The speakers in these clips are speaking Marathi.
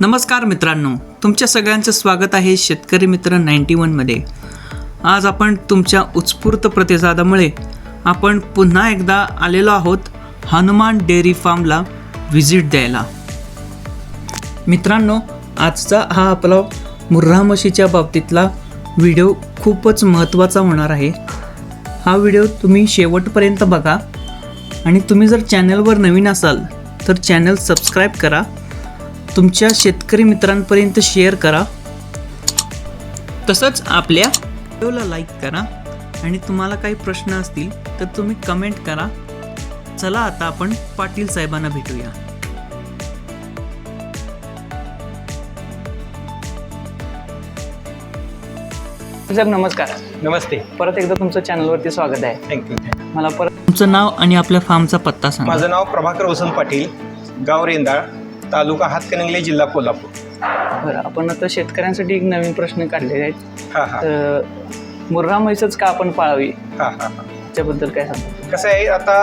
नमस्कार मित्रांनो तुमच्या सगळ्यांचं स्वागत आहे शेतकरी मित्र नाईन्टी वनमध्ये आज आपण तुमच्या उत्स्फूर्त प्रतिसादामुळे आपण पुन्हा एकदा आलेलो आहोत हनुमान डेअरी फार्मला व्हिजिट द्यायला. मित्रांनो आजचा हा आपला मुर्रा म्हशीच्या बाबतीतला व्हिडिओ खूपच महत्त्वाचा होणार आहे. हा व्हिडिओ तुम्ही शेवटपर्यंत बघा. आणि तुम्ही जर चॅनलवर नवीन असाल तर चॅनल सबस्क्राईब करा. तुमच्या शेतकरी मित्रांपर्यंत शेअर करा. तसंच आपल्या व्हिडिओला लाईक करा. आणि तुम्हाला काही प्रश्न असतील तर तुम्ही कमेंट करा. चला आता आपण पाटील साहेबांना भेटूया. नमस्कार. नमस्ते. परत एकदा तुमचं चॅनलवरती स्वागत आहे. थँक्यू मला परत तुमचं नाव आणि आपल्या फार्मचा पत्ता सांगा. माझं नाव प्रभाकर वसंत पाटील गाव रेंदाळ तालुका हातकणंगले जिल्हा कोल्हापूर. बरं आपण आता शेतकऱ्यांसाठी एक नवीन प्रश्न काढलेले आहेत हां हां. तर मुर्रा म्हैसच का आपण पाळावी? हां हां हां. त्याबद्दल काय सांगतो? कसं आहे आता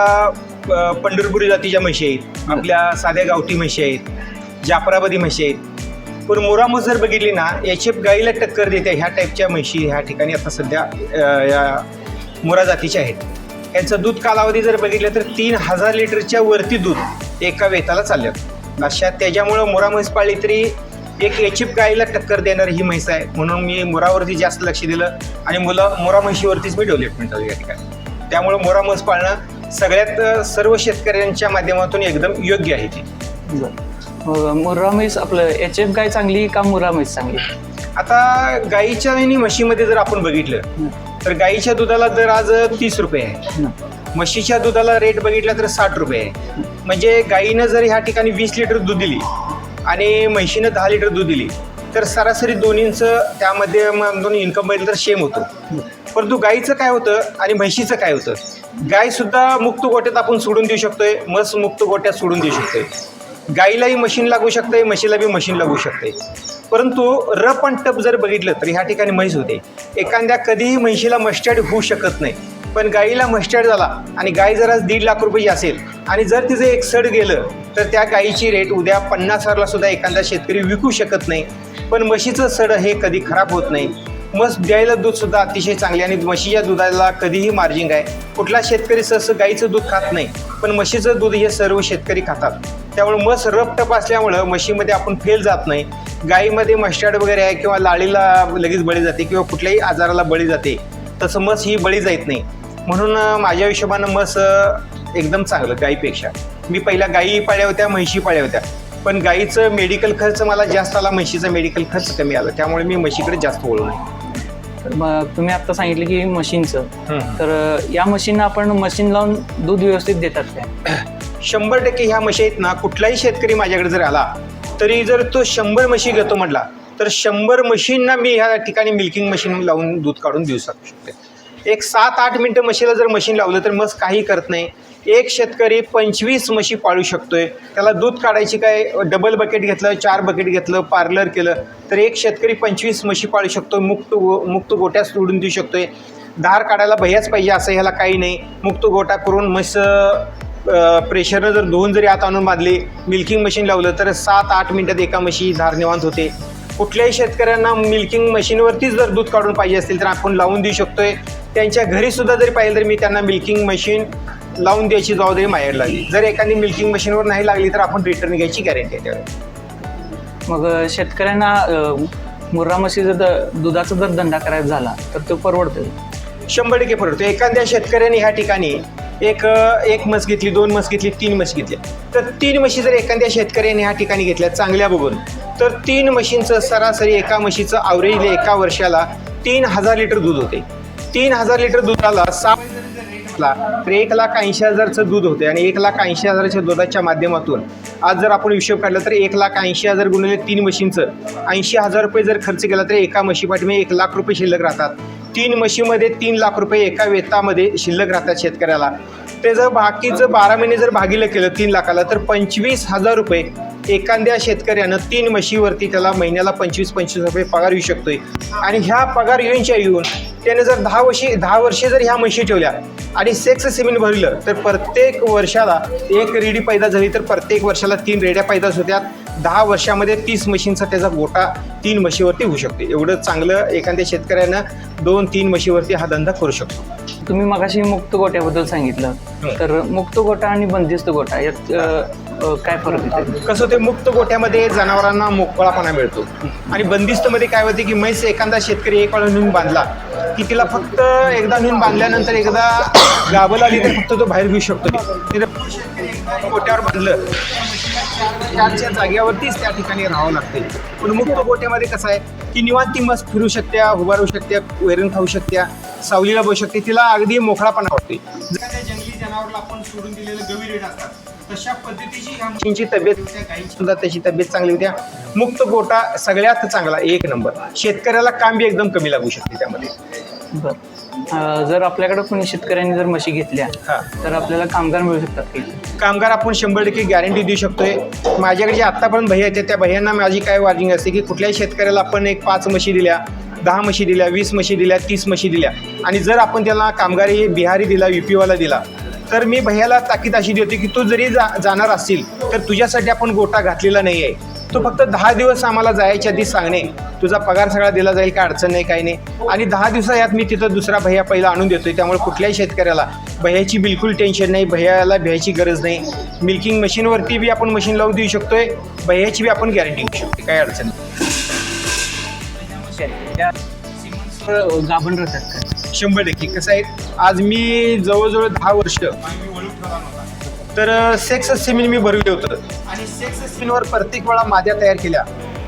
अ, पंढरपुरी जातीच्या म्हशी आहेत. आपल्या साध्या गावठी म्हशी आहेत जाफराबादी म्हशी आहेत. पण मोरा म्हस जर बघितली ना याची गाईला टक्कर देते ह्या टाईपच्या म्हशी ह्या ठिकाणी आता सध्या अ, या मोरा जातीच्या आहेत. यांचं दूध कालावधी जर बघितलं तर तीन हजार लिटरच्या वरती दूध एका वेताला चाललं. अशा त्याच्यामुळं मोरा म्हैस पाळली तरी एक एचिप गाईला टक्कर देणारी ही म्हैस आहे. म्हणून मी मोरावरती जास्त लक्ष दिलं आणि मुलं मोरा म्हशीवरतीच मी डेव्हलपमेंट झाली या ठिकाणी. त्यामुळं मोरा म्हस पाळणं सगळ्यात सर्व शेतकऱ्यांच्या माध्यमातून एकदम योग्य आहे ती. मुर्रा म्हैस आपलं एच एफ गाय चांगली का मुर्रा म्हैस चांगली? आता गाईच्या आणि म्हशीमध्ये जर आपण बघितलं. तर गाईच्या दुधाला दर आज तीस रुपये आहे. म्हशीच्या दुधाला रेट बघितला तर साठ रुपये आहे. म्हणजे गाईनं जर ह्या ठिकाणी वीस लिटर दूध दिली आणि म्हशीनं दहा लिटर दूध दिली तर सरासरी दोन्हींचं त्यामध्ये मग दोन इन्कम बघितलं तर सेम होतो. परंतु गाईचं काय होतं आणि म्हशीचं काय होतं? गायसुद्धा मुक्त गोट्यात आपण सोडून देऊ शकतोय म्हस मुक्त गोट्यात सोडून देऊ शकतोय. गाईलाही मशीन लागू शकते म्हशीला बी मशीन लागू शकते परंतु रप आणि टप जर बघितलं तर ह्या ठिकाणी म्हैस होते. एखाद्या कधीही म्हशीला मस्टर्ड होऊ शकत नाही. पण गाईला मस्टर्ड झाला आणि गाय जर आज दीड लाख रुपये असेल आणि जर तिचं एक सड गेलं तर त्या गाईची रेट उद्या पन्नास हजारला सुद्धा एखादा शेतकरी विकू शकत नाही. पण म्हशीचं सड हे कधी खराब होत नाही. मस द्यायला दूध सुद्धा अतिशय चांगले आणि म्हशीच्या दुधाला कधीही मार्जिंग आहे. कुठला शेतकरी सहसं गाईचं दूध खात नाही. पण म्हशीचं दूध हे सर्व शेतकरी खातात. त्यामुळे म्हस रपटप असल्यामुळं म्हशीमध्ये आपण फेल जात नाही. गाईमध्ये मस्टर्ड वगैरे आहे किंवा लाळीला लगेच बळी जाते किंवा कुठल्याही आजाराला बळी जाते तसं म्हस ही बळी जात नाही. म्हणून माझ्या हिशोबानं म्हस एकदम चांगलं गाईपेक्षा. मी पहिल्या गाई पाळ्या होत्या म्हशी पाळ्या होत्या. पण गाईचं मेडिकल खर्च मला जास्त आला म्हशीचा मेडिकल खर्च कमी आला. त्यामुळे मी म्हशीकडे जास्त वळलो नाही. तुम्ही आता सांगितलं की मशीनचं. तर या मशीननं आपण मशीन लावून दूध व्यवस्थित देतात काय? शंभर टक्के ह्या म्हशी आहेत ना कुठलाही शेतकरी माझ्याकडे जर आला तरी जर तो शंभर म्हशी घेतो म्हटला तर शंभर म्हशींना मी ह्या ठिकाणी मिल्किंग मशीन लावून दूध काढून देऊ शकू शकते. एक सात आठ मिनटं म्हशीला जर मशीन लावलं तर मस काही करत नाही. एक शेतकरी पंचवीस म्हशी पाळू शकतोय. त्याला दूध काढायची काय डबल बकेट घेतलं चार बकेट घेतलं पार्लर केलं तर एक शेतकरी पंचवीस म्हशी पाळू शकतो मुक्त गो मुक्त गोट्यात सोडून देऊ शकतोय. धार काढायला भैयाच पाहिजे असं ह्याला काही नाही. मुक्त गोटा करून म्हस प्रेशरनं जर धुवून जरी आत आणून बांधली मिल्किंग मशीन लावलं तर सात आठ मिनटात एका म्हशी धार निवांत होते. कुठल्याही शेतकऱ्यांना मिल्किंग मशीनवरतीच जर दूध काढून पाहिजे असतील तर आपण लावून देऊ शकतोय. त्यांच्या घरीसुद्धा जरी पाहिलं तर मी त्यांना मिल्किंग मशीन लावून द्यायची जबाबदारी माझ्याकडे लागली. जर एखादी मिल्किंग मशीनवर नाही लागली तर आपण रिटर्न घ्यायची गॅरंटी आहे त्यावेळेस मग शेतकऱ्यांना अं, मुर्रा म्हशीचा द- दुधाचा जर धंदा करायचा झाला तर तो परवडतो शंभर टक्के परवडतो. एखाद्या शेतकऱ्याने ह्या ठिकाणी एक एक म्हस घेतली दोन म्हस घेतली तीन म्हस घेतली. तर तीन म्हशी जर एखाद्या शेतकऱ्याने ह्या ठिकाणी घेतल्या चांगल्या बघून तर तीन म्हशींचं सरासरी एका म्हशीचं आवरेज एका वर्षाला तीन हजार लिटर दूध होते. तीन हजार लिटर दुधाला सहा ला तर एक लाख ऐंशी हजारचं दूध होते आणि एक लाख ऐंशी हजाराच्या दुधाच्या माध्यमातून आज जर आपण हिशोब काढला तर एक लाख ऐंशी हजार गुणिले तीन म्हशींचं ऐंशी हजार रुपये जर खर्च केला तर एका म्हशीपाठी एक लाख रुपये शिल्लक राहतात. तीन म्हशीमध्ये तीन लाख रुपये एका वेतामध्ये शिल्लक राहतात शेतकऱ्याला. ते जर बाकीचं बारा महिने जर भागीलं केलं तीन लाखाला तर पंचवीस हजार रुपये एखाद्या शेतकऱ्यानं तीन म्हशीवरती त्याला महिन्याला पंचवीस पंचवीस रुपये पगार येऊ शकतोय. आणि ह्या पगार येऊनच्या येऊन त्याने जर दहा वर्षी दहा वर्षे जर ह्या म्हशी ठेवल्या आणि सेक्स सिमेंट भरलं तर प्रत्येक वर्षाला एक रेडी पैदा झाली तर प्रत्येक वर्षाला तीन रेड्या पैदाच होत्या दहा वर्षामध्ये तीस म्हशींचा त्याचा गोटा तीन म्हशीवरती होऊ शकते. एवढं चांगलं एखाद्या शेतकऱ्यानं दोन तीन म्हशीवरती हा धंदा करू शकतो. तुम्ही मगाशी मुक्त गोट्याबद्दल सांगितलं. हो. तर मुक्त गोटा आणि बंदिस्त गोटा यात अ, काय फरक येते कसं होते मुक्त गोट्यामध्ये जनावरांना मोकळापणा मिळतो. आणि बंदिस्तमध्ये काय होते की म्हैस एखादा शेतकरी एक वेळा नेऊन बांधला की तिला फक्त एकदा नेऊन बांधल्यानंतर एकदा गाभं लागली तर फक्त तो बाहेर घेऊ शकतो. तिथं गोट्यावर बांधलं. त्याच्या जागेवरतीच त्या ठिकाणी राहावं लागते पण मुक्त गोट्यामध्ये कसं आहे की निवांत ती मस्त फिरू शकत्या उभारू शकत्या वैरण खाऊ शकत्या सावलीला बसू शकते तिला अगदी मोकळापणा वाटते एखाद्या जंगली जनावरला आपण सोडून दिलेलं गवी असतात तशा पद्धतीची तब्येत त्या सुद्धा त्याची तब्येत चांगली होत्या मुक्त गोटा सगळ्यात चांगला एक नंबर. शेतकऱ्याला काम बी एकदम कमी लागू शकते त्यामध्ये. बर. जर आपल्याकडे कोणी शेतकऱ्यांनी जर म्हशी घेतल्या हा. तर आपल्याला कामगार मिळू शकतात की? कामगार आपण शंभर टक्के गॅरंटी देऊ शकतोय. माझ्याकडे जे आत्तापर्यंत भैया येते त्या भैयांना माझी काय वार्निंग असते की कुठल्याही शेतकऱ्याला आपण एक पाच म्हशी दिल्या दहा म्हशी दिल्या वीस म्हशी दिल्या तीस म्हशी दिल्या. आणि जर आपण त्याला कामगारी बिहारी दिला युपीवाला दिला तर मी भैयाला ताकीद अशी देते की तू जरी जा जाणार असतील तर तुझ्यासाठी आपण गोटा घातलेला नाही आहे तो फक्त दहा दिवस आम्हाला जायच्या आधी सांगणे तुझा पगार सगळा दिला जाईल काय अडचण नाही काही नाही. आणि दहा दिवसा यात मी तिथं दुसरा भैया पहिला आणून देतोय त्यामुळे कुठल्याही शेतकऱ्याला भैयाची बिलकुल टेन्शन नाही भैयाला भ्यायची गरज नाही. मिल्किंग मशीनवरती बी आपण मशीन लावून देऊ शकतोय भैयाची बी आपण गॅरंटी घेऊ शकतो काय अडचण नाही. गाभण राहतात शंभर टक्के. कसं आहे आज मी जवळजवळ दहा वर्ष तर सेक्स सिमिन मी भरवलं होतं आणि सेक्स सिमिनवर प्रत्येक वेळा माद्या तयार केल्या.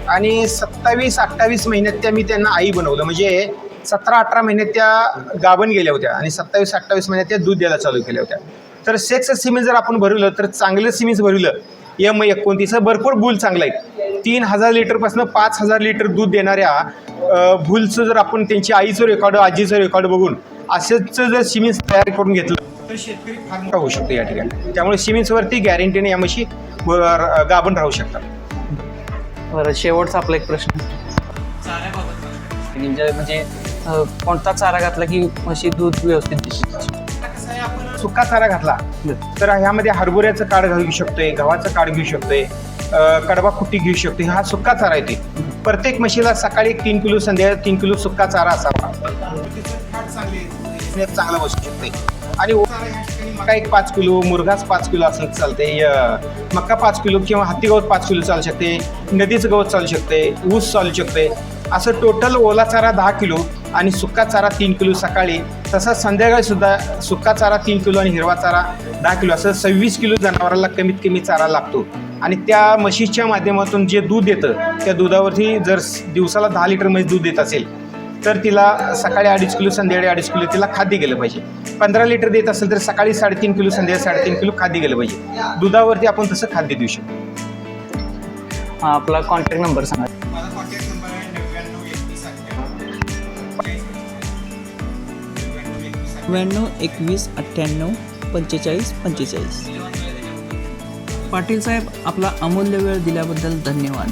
आणि सत्तावीस अठ्ठावीस महिन्यात त्या मी त्यांना आई बनवलं. म्हणजे सतरा अठरा महिन्यात त्या गाभण गेल्या होत्या आणि सत्तावीस अठ्ठावीस महिन्यात त्या दूध द्यायला चालू केल्या होत्या. तर सेक्स सिमिन जर आपण भरवलं तर चांगलं सिमिन्स भरवलं. एम एकोणतीसचं भरपूर भूल चांगलं आहे. तीन हजार लिटरपासून पाच हजार लिटर दूध देणाऱ्या भूलचं जर आपण त्यांची आईचं रेकॉर्ड आजीचं रेकॉर्ड बघून असंच जर सिमिन्स तयार करून घेतलं तर शेतकरी फार मोठा होऊ शकतो या ठिकाणी. त्यामुळे सिमिन्सवरती गॅरंटीने या म्हशी गाभण राहू शकतात. बरं शेवटचा आपला एक प्रश्न. म्हणजे म्हणजे अ, कोणता चारा घातला की म्हशी दूध व्यवस्थित देते सुका चारा घातला तर ह्यामध्ये हरभऱ्याचं काढ घेऊ शकतोय गव्हाचं काढ घेऊ शकतोय अ, कडबा कुट्टी घेऊ शकतोय हा सुका चारा येते प्रत्येक म्हशीला सकाळी एक तीन किलो संध्याकाळी तीन किलो सुका चारा असावा. स्नेप चांगला बसू शकते आणि मका एक पाच किलो मुरघास पाच किलो असं चालते मका पाच किलो किंवा हत्ती गवत पाच किलो चालू शकते नदीचं गवत चालू शकते ऊस चालू शकते. असं टोटल ओला चारा दहा किलो आणि सुका चारा तीन किलो सकाळी. तसंच संध्याकाळी सुद्धा सुका चारा तीन किलो आणि हिरवा चारा दहा किलो. असं सव्वीस किलो जनावराला कमीत कमी चारा लागतो. आणि त्या म्हशीच्या माध्यमातून जे दूध येतं त्या दुधावरती जर दिवसाला दहा लिटर म्हैस दूध देत असेल तर तिला सकाळी अडीच किलो संध्याकाळी अडीच किलो तिला खाद्य गेलं पाहिजे. पंधरा लिटर देत असेल तर सकाळी साडेतीन किलो संध्याकाळी साडेतीन किलो खाद्य गेलं पाहिजे. दुधावरती आपण तसं खाद्य देऊ शकतो. हा आपला कॉन्टॅक्ट नंबर सांगा. माझा कॉन्टॅक्ट नंबर नव्याण्णव एकवीस अठ्ठ्याण्णव. पंचेचाळीस पंचेचाळीस. पाटील साहेब आपला अमूल्य वेळ दिल्याबद्दल धन्यवाद.